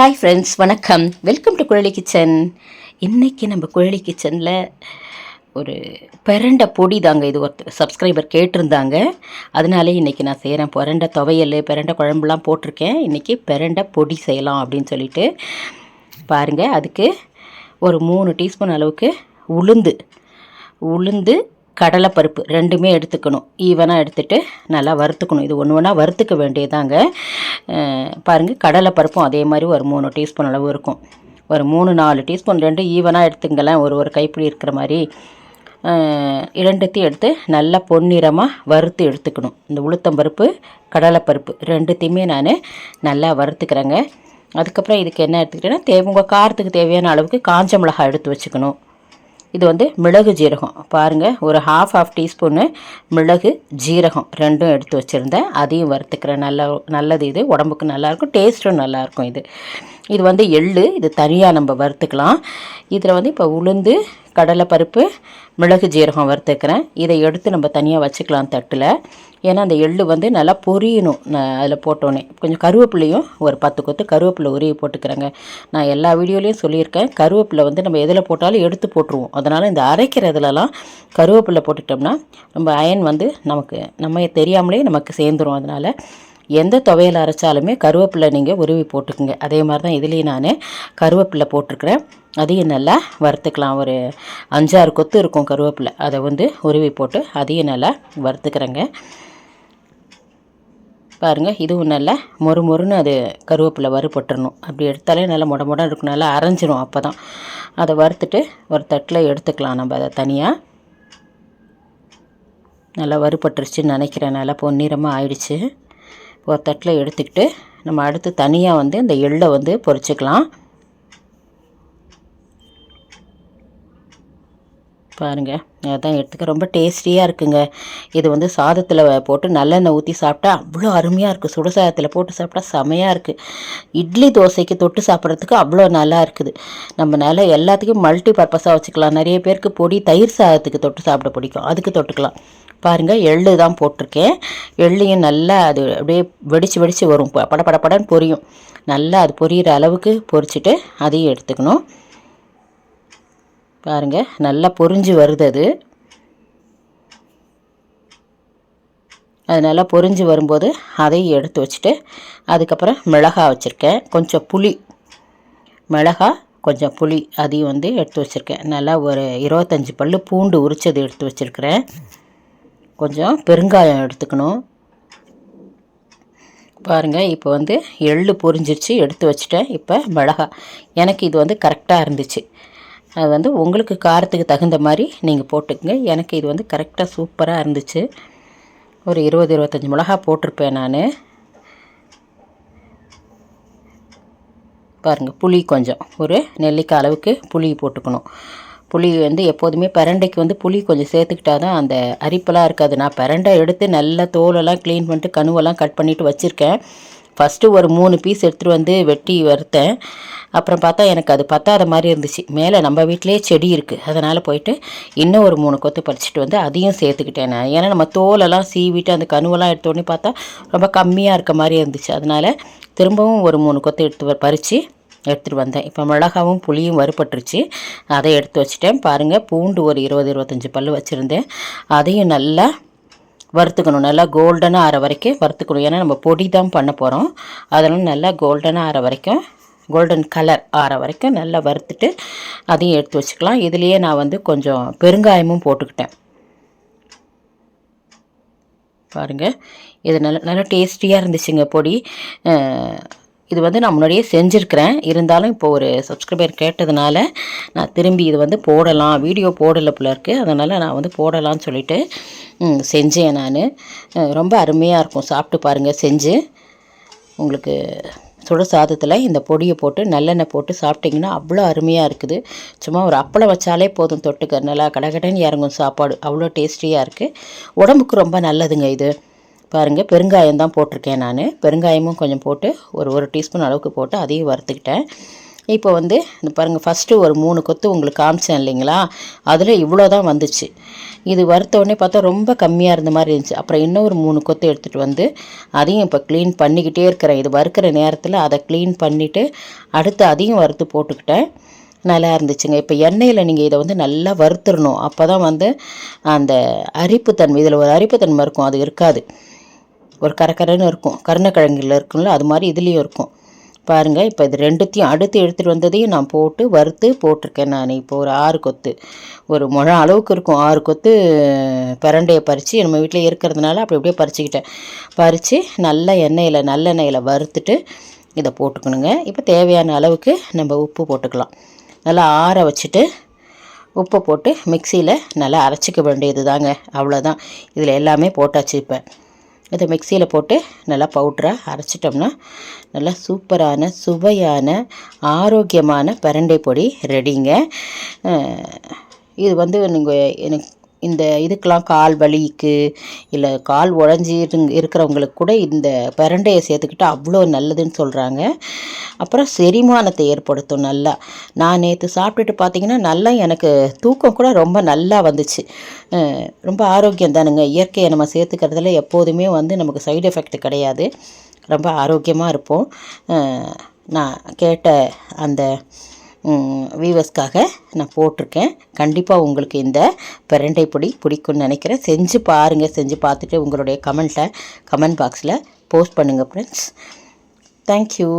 Hi friends வணக்கம். Welcome to Kuzhali kitchen இன்றைக்கி நம்ம குழலி கிச்சனில் ஒரு பிறண்ட பொடி தாங்க இது ஒருத்தர் சப்ஸ்கிரைபர் கேட்டிருந்தாங்க. அதனாலே இன்றைக்கி நான் செய்கிறேன் பிறண்ட துவையல் பிறண்ட குழம்புலாம் போட்டிருக்கேன். இன்றைக்கி பிறண்ட பொடி செய்யலாம் அப்படின்னு சொல்லிட்டு பாருங்கள் அதுக்கு ஒரு மூணு டீஸ்பூன் அளவுக்கு உளுந்து. உளுந்து கடலைப்பருப்பு ரெண்டுமே எடுத்துக்கணும். ஈவனாக எடுத்துகிட்டு நல்லா வறுத்துக்கணும். இது ஒன்று ஒன்றா வறுத்துக்க வேண்டியதாங்க. பாருங்கள் கடலைப்பருப்பும் அதே மாதிரி ஒரு மூணு டீஸ்பூன் அளவு இருக்கும். ஒரு மூணு நாலு டீஸ்பூன் ரெண்டு ஈவனாக எடுத்துங்களேன். ஒரு ஒரு கைப்பிடி இருக்கிற மாதிரி. இரண்டுத்தையும் எடுத்து நல்லா பொன்னிறமாக வறுத்து எடுத்துக்கணும். இந்த உளுத்தம்பருப்பு கடலைப்பருப்பு ரெண்டுத்தையுமே நான் நல்லா வறுத்துக்கிறேங்க. அதுக்கப்புறம் இதுக்கு என்ன எடுத்துக்கிட்டேன்னா தேவை உங்கள் காரத்துக்கு தேவையான அளவுக்கு காஞ்ச மிளகாய் எடுத்து வச்சுக்கணும். இது வந்து மிளகு ஜீரகம். பாருங்கள் ஒரு ஹாஃப் ஆஃப் டீஸ்பூனு மிளகு ஜீரகம் ரெண்டும் எடுத்து வச்சுருந்தேன். அதையும் வறுத்துக்கிறேன். நல்ல நல்லது இது. உடம்புக்கு நல்லாயிருக்கும் டேஸ்ட்டும் நல்லாயிருக்கும் இது. இது வந்து எள்ளு இது தனியாக நம்ம வறுத்துக்கலாம். இதில் வந்து இப்போ உளுந்து கடலைப்பருப்பு மிளகு ஜீரகம் வறுத்துக்கிறேன். இதை எடுத்து நம்ம தனியாக வச்சுக்கலாம் தட்டில். ஏன்னா அந்த எள்ளு வந்து நல்லா பொரியணும். நான் அதில் போட்டோன்னே. கொஞ்சம் கருவேப்பிலையும் ஒரு பத்து கொத்து கருவேப்பிலை உருவி போட்டுக்கிறேங்க. நான் எல்லா வீடியோலையும் சொல்லியிருக்கேன். கருவேப்பிலை வந்து நம்ம எதில் போட்டாலும் எடுத்து போட்டுருவோம். அதனால் இந்த அரைக்கிறதுலலாம் கருவேப்பிலை போட்டுட்டோம்னா நம்ம அயன் வந்து நமக்கு நம்ம தெரியாமலே நமக்கு சேர்ந்துரும். அதனால் எந்த துவையல் அரைச்சாலுமே கருவேப்பிலை நீங்கள் உருவி போட்டுக்குங்க. அதே மாதிரி தான் இதுலேயும் நான் கருவேப்பிலை போட்டிருக்கிறேன். அதையும் நல்லா வறுத்துக்கலாம். ஒரு அஞ்சாறு கொத்து இருக்கும் கருவேப்பிலை. அதை வந்து உருவி போட்டு அதையும் நல்லா வறுத்துக்கிறேங்க. பாருங்கள் இதுவும் நல்லா மொறு மொறுன்னு அது கருவேப்பிலை வறுபட்டுறணும். அப்படி எடுத்தாலே நல்லா முட முட இருக்கும். நல்லா அரைஞ்சிரும் அப்போ தான் அதை வறுத்துட்டு ஒரு தட்டில் எடுத்துக்கலாம். நம்ம அதை தனியாக நல்லா வறுபட்டுருச்சுன்னு நினைக்கிறேன். நல்லா பொன்னிறமாக ஆயிடுச்சு. ஒரு தட்டில் எடுத்துக்கிட்டு நம்ம அடுத்து தனியாக வந்து இந்த எள்ளை வந்து பொறிச்சிக்கலாம் பாருங்கள் அதான் எடுத்துக்க. ரொம்ப டேஸ்டியாக இருக்குங்க. இது வந்து சாதத்தில் போட்டு நல்லெண்ணெய் ஊற்றி சாப்பிட்டா அவ்வளோ அருமையாக இருக்குது சுடு சாதத்தில் போட்டு சாப்பிட்டா செமையாக இருக்குது இட்லி தோசைக்கு தொட்டு சாப்பிட்றதுக்கு அவ்வளோ நல்லா இருக்குது. நம்மளால் எல்லாத்துக்கும் மல்டி பர்பஸாக வச்சுக்கலாம். நிறைய பேருக்கு பொடி தயிர் சாதத்துக்கு தொட்டு சாப்பிட பிடிக்கும். அதுக்கு தொட்டுக்கலாம். பாருங்கள் எள்ளு தான் போட்டிருக்கேன். எள்ளையும் நல்லா அது அப்படியே வெடிச்சு வெடிச்சு வரும். ப- பட படப்படன்னு பொரியும். நல்லா அது பொரியிற அளவுக்கு பொரிச்சிட்டு அதையும் எடுத்துக்கணும். பாருங்கள் நல்லா பொரிஞ்சு வருது அது. அது நல்லா பொரிஞ்சு வரும்போது அதையும் எடுத்து வச்சுட்டு அதுக்கப்புறம் மிளகா வச்சுருக்கேன். கொஞ்சம் புளி. மிளகா கொஞ்சம் புளி அதையும் வந்து எடுத்து வச்சுருக்கேன். நல்லா ஒரு இருபத்தஞ்சி பல் பூண்டு உரித்தது எடுத்து வச்சுருக்கிறேன். கொஞ்சம் பெருங்காயம் எடுத்துக்கணும். பாருங்கள் இப்போ வந்து எள்ளு பொரிஞ்சிருச்சு எடுத்து வச்சுட்டேன். இப்போ மிளகா. எனக்கு இது வந்து கரெக்டாக இருந்துச்சு. அது வந்து உங்களுக்கு காரத்துக்கு தகுந்த மாதிரி நீங்கள் போட்டுக்கங்க. எனக்கு இது வந்து கரெக்டாக சூப்பராக இருந்துச்சு. ஒரு இருபது இருபத்தஞ்சி மிளகா போட்டிருப்பேன் நான். பாருங்கள் புளி கொஞ்சம். ஒரு நெல்லிக்காய் அளவுக்கு புளி போட்டுக்கணும். புளி வந்து எப்போதுமே பிரண்டைக்கு வந்து புளி கொஞ்சம் சேர்த்துக்கிட்டா தான் அந்த அரிப்பெல்லாம் இருக்காது. நான் பிரண்டை எடுத்து நல்லா தோலெல்லாம் க்ளீன் பண்ணிட்டு கணுவெல்லாம் கட் பண்ணிவிட்டு வச்சுருக்கேன். ஃபஸ்ட்டு ஒரு மூணு பீஸ் எடுத்துகிட்டு வந்து வெட்டி வறுத்தேன். அப்புறம் பார்த்தா எனக்கு அது பத்தாத மாதிரி இருந்துச்சு. மேலே நம்ம வீட்டிலே செடி இருக்குது அதனால் போயிட்டு இன்னும் ஒரு மூணு கொத்து பறிச்சிட்டு வந்து அதையும் சேர்த்துக்கிட்டேன் நான். ஏன்னா நம்ம தோலெல்லாம் சீவிட்டு அந்த கணுவெல்லாம் எடுத்தோடனே பார்த்தா ரொம்ப கம்மியாக இருக்க மாதிரி இருந்துச்சு. அதனால் திரும்பவும் ஒரு மூணு கொத்து எடுத்து பறித்து எடுத்துகிட்டு வந்தேன். இப்போ மிளகாவும் புளியும் வறுபட்டுருச்சு. அதை எடுத்து வச்சுட்டேன். பாருங்கள் பூண்டு ஒரு இருபது இருபத்தஞ்சி பல் வச்சுருந்தேன். அதையும் நல்லா வறுத்துக்கணும். நல்லா கோல்டனாக ஆற வரைக்கும் வறுத்துக்கணும். ஏன்னா நம்ம பொடி தான் பண்ண போகிறோம் அதெல்லாம் நல்லா கோல்டனாக ஆற வரைக்கும் கோல்டன் கலர் ஆற வரைக்கும் நல்லா வறுத்துட்டு அதையும் எடுத்து வச்சுக்கலாம். இதுலேயே நான் வந்து கொஞ்சம் பெருங்காயமும் போட்டுக்கிட்டேன். பாருங்கள் இது நல்ல நல்லா டேஸ்டியாக இருந்துச்சுங்க பொடி. இது வந்து நான் முன்னாடியே செஞ்சுருக்கிறேன். இருந்தாலும் இப்போ ஒரு சப்ஸ்கிரைபர் கேட்டதுனால நான் திரும்பி இது வந்து போடலாம். வீடியோ போடலை போல இருக்குது அதனால் நான் வந்து போடலாம்னு சொல்லிட்டு செஞ்சேன் நான். ரொம்ப அருமையாக இருக்கும். சாப்பிட்டு பாருங்கள் செஞ்சு. உங்களுக்கு சுட சாதத்தில் இந்த பொடியை போட்டு நல்லெண்ணெய் போட்டு சாப்பிட்டிங்கன்னா அவ்வளோ அருமையாக இருக்குது. சும்மா ஒரு அப்பளம் வச்சாலே போதும் தொட்டுக்க. நல்லா கடகடன்னு இறங்கும் சாப்பாடு. அவ்வளோ டேஸ்டியாக இருக்குது உடம்புக்கு ரொம்ப நல்லதுங்க இது. பாருங்கள் பெருங்காயம் தான் போட்டிருக்கேன் நான். பெருங்காயமும் கொஞ்சம் போட்டு ஒரு ஒரு டீஸ்பூன் அளவுக்கு போட்டு அதையும் வறுத்துக்கிட்டேன். இப்போ வந்து இந்த பாருங்கள் ஃபஸ்ட்டு ஒரு மூணு கொத்து உங்களுக்கு காமிச்சேன் இல்லைங்களா? அதில் இவ்வளோ தான் வந்துச்சு. இது வறுத்த உடனே பார்த்தா ரொம்ப கம்மியாக இருந்த மாதிரி இருந்துச்சு. அப்புறம் இன்னொரு மூணு கொத்து எடுத்துகிட்டு வந்து அதையும் இப்போ க்ளீன் பண்ணிக்கிட்டே இருக்கிறேன். இது வறுக்கிற நேரத்தில் அதை க்ளீன் பண்ணிவிட்டு அடுத்து அதையும் வறுத்து போட்டுக்கிட்டேன். நல்லா இருந்துச்சுங்க. இப்போ எண்ணெயில் நீங்கள் இதை வந்து நல்லா வறுத்துடணும். அப்போ தான் வந்து அந்த அரிப்புத்தன்மை இதில் ஒரு அரிப்புத்தன்மை இருக்கும். அது இருக்காது. ஒரு கரக்கரைன்னு இருக்கும். கருணக்கிழங்குல இருக்கும்ல அது மாதிரி இதுலேயும் இருக்கும். பாருங்கள் இப்போ இது ரெண்டுத்தையும் அடுத்து எடுத்துகிட்டு வந்ததையும் நான் போட்டு வறுத்து போட்டிருக்கேன் நான். இப்போ ஒரு ஆறு கொத்து. ஒரு முழம் அளவுக்கு இருக்கும். ஆறு கொத்து பிரண்டையை பறித்து நம்ம வீட்டில் இருக்கிறதுனால அப்படி அப்படியே பறிச்சுக்கிட்டேன். பறித்து நல்ல எண்ணெயில் நல்லெண்ணெயில் வறுத்துட்டு இதை போட்டுக்கணுங்க. இப்போ தேவையான அளவுக்கு நம்ம உப்பு போட்டுக்கலாம். நல்லா ஆற வச்சுட்டு உப்பை போட்டு மிக்சியில் நல்லா அரைச்சிக்க வேண்டியது தாங்க அவ்வளோதான் இதில் எல்லாமே போட்டாச்சு இப்போ. இதை மிக்சியில் போட்டு நல்லா பவுட்ராக அரைச்சிட்டோம்னா நல்லா சூப்பரான சுவையான ஆரோக்கியமான பிரண்டை பொடி ரெடிங்க இது வந்து நீங்கள் எனக்கு இந்த இதுக்கெலாம் கால் வலிக்கு இல்லை கால் உடஞ்சி இருக்கிறவங்களுக்கு கூட இந்த பிரண்டையை சேர்த்துக்கிட்டு அவ்வளோ நல்லதுன்னு சொல்கிறாங்க அப்புறம் செரிமானத்தை ஏற்படுத்தும் நல்லா. நான் நேற்று சாப்பிட்டுட்டு பார்த்தீங்கன்னா நல்லா எனக்கு தூக்கம் கூட ரொம்ப நல்லா வந்துச்சு. ரொம்ப ஆரோக்கியம் தானுங்க. இயற்கையை நம்ம சேர்த்துக்கிறதுல எப்போதுமே வந்து நமக்கு சைடு எஃபெக்ட் கிடையாது. ரொம்ப ஆரோக்கியமாக இருப்போம். நான் கேட்ட அந்த வீவர்ஸ்க்காக நான் போட்டிருக்கேன். கண்டிப்பாக உங்களுக்கு இந்த பிரண்டை பொடி பிடிக்கும்னு நினைக்கிறேன். செஞ்சு பாருங்கள் செஞ்சு பார்த்துட்டு உங்களுடைய கமெண்ட்டை கமெண்ட் பாக்ஸில் போஸ்ட் பண்ணுங்கள் ஃப்ரெண்ட்ஸ் தேங்க்யூ